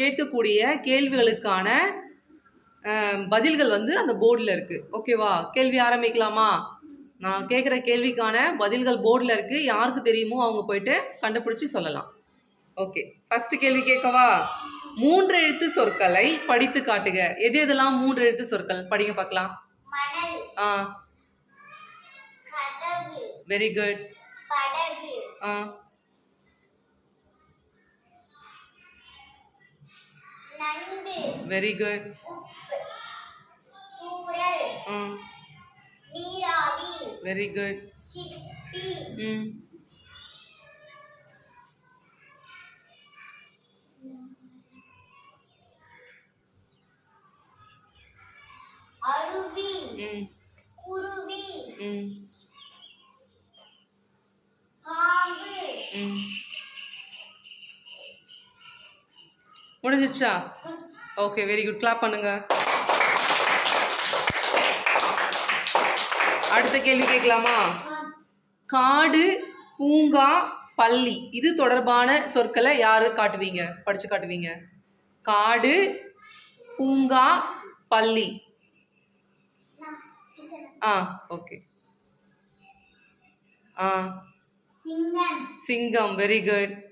கேட்கக்கூடிய கேள்விகளுக்கான பதில்கள் வந்து அந்த போர்டில் இருக்குது ஓகேவா கேள்வி ஆரம்பிக்கலாமா? நான் கேட்குற கேள்விக்கான பதில்கள் போர்டில் இருக்குது யாருக்கு தெரியுமோ அவங்க போயிட்டு கண்டுபிடிச்சி சொல்லலாம். ஓகே ஃபர்ஸ்ட் கேள்வி கேட்கவா? மூன்று எழுத்து சொற்களை படித்து காட்டுக. எது எதெல்லாம் மூன்று எழுத்து சொற்கள்? படிங்க பார்க்கலாம். ஆ. வெரி குட் ஆ. வெரி குட் ஆ நீராவி வெரி குட் சிப்பி ம். அருவி ம் குருவி ம். பாம்பு. ம் முடிஞ்சிச்சா ஓகே வெரி குட் கிளாப் பண்ணுங்க. அடுத்த கேள்வி கேட்கலாமா? காடு பூங்கா பள்ளி. இது தொடர்பான சொற்களை யாரு காட்டுவீங்க? படிச்சு காட்டுவீங்க. காடு பூங்கா பள்ளி. ஆ ஓகே ஆ. சிங்கம். சிங்கம் வெரி குட்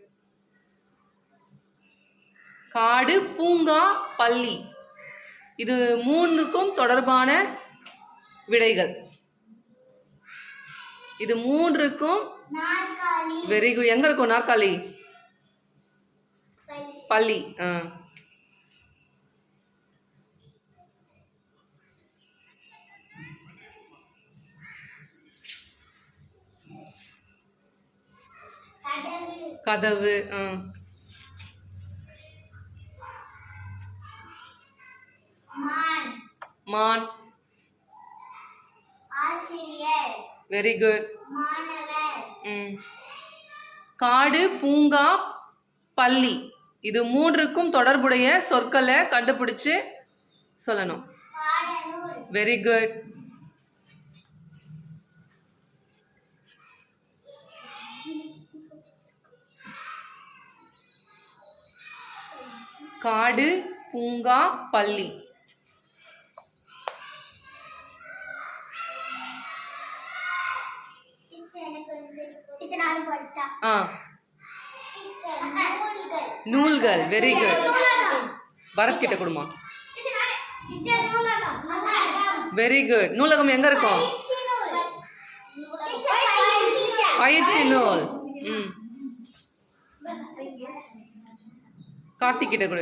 காடு பூங்கா பள்ளி. இது மூன்றுக்கும் தொடர்பான விடைகள். இது மூன்றுக்கும் வெரி குட் எங்க இருக்கும் நாற்காலி? பள்ளி. ஆ. கதவு. ஆ. மான். வெரி குட் காடு பூங்கா பள்ளி. இது மூன்றுக்கும் தொடர்புடைய சொற்களை கண்டுபிடிச்சு சொல்லணும். வெரி குட் காடு பூங்கா பள்ளி. ஆ நூல்கள் வெரி குட் பரத் கிட்ட கொடுமா வெரி குட் நூலகம் எங்க இருக்கும் பயிற்சி நூல் ம் கார்த்திக் கிட்ட கொடு